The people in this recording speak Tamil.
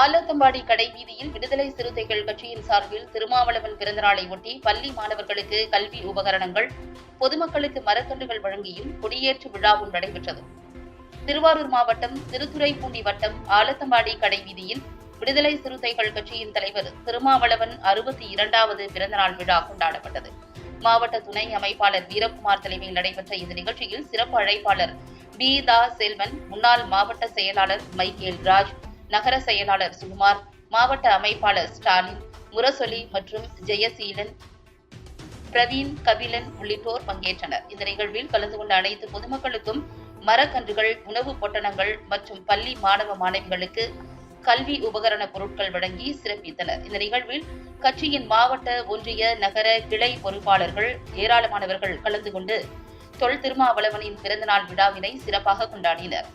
ஆலத்தம்பாடி கடை வீதியில் விடுதலை சிறுத்தைகள் கட்சியின் சார்பில் திருமாவளவன் பிறந்தநாளை ஒட்டி பள்ளி மாணவர்களுக்கு கல்வி உபகரணங்கள் பொதுமக்களுக்கு மரக்கன்றுகள் வழங்கியும் கொடியேற்று விழாவும் நடைபெற்றது. திருவாரூர் மாவட்டம் திருத்துறைப்பூண்டி வட்டம் ஆலத்தம்பாடி கடை வீதியில் விடுதலை சிறுத்தைகள் கட்சியின் தலைவர் திருமாவளவன் அறுபத்தி இரண்டாவது பிறந்தநாள் விழா கொண்டாடப்பட்டது. மாவட்ட துணை அமைப்பாளர் வீரகுமார் தலைமையில் நடைபெற்ற இந்த நிகழ்ச்சியில் சிறப்பு அழைப்பாளர் பி. தா செல்வன் முன்னாள் மாவட்ட செயலாளர் மைக்கேல் ராஜ் நகர செயலாளர் சுகுமார் மாவட்ட அமைப்பாளர் ஸ்டாலின் முரசொலி மற்றும் ஜெயசீலன் பிரவீன் கபிலன் உள்ளிட்டோர் பங்கேற்றனர். இந்த நிகழ்வில் கலந்து கொண்ட அனைத்து பொதுமக்களுக்கும் மரக்கன்றுகள் உணவு பொட்டணங்கள் மற்றும் பள்ளி மாணவ மாணவிகளுக்கு கல்வி உபகரண பொருட்கள் வழங்கி சிறப்பித்தனர். இந்த நிகழ்வில் கட்சியின் மாவட்ட ஒன்றிய நகர கிளை பொறுப்பாளர்கள் ஏராளமானவர்கள் கலந்து கொண்டு தொல் திருமாவளவனின் பிறந்தநாள் விழாவினை சிறப்பாக கொண்டாடினர்.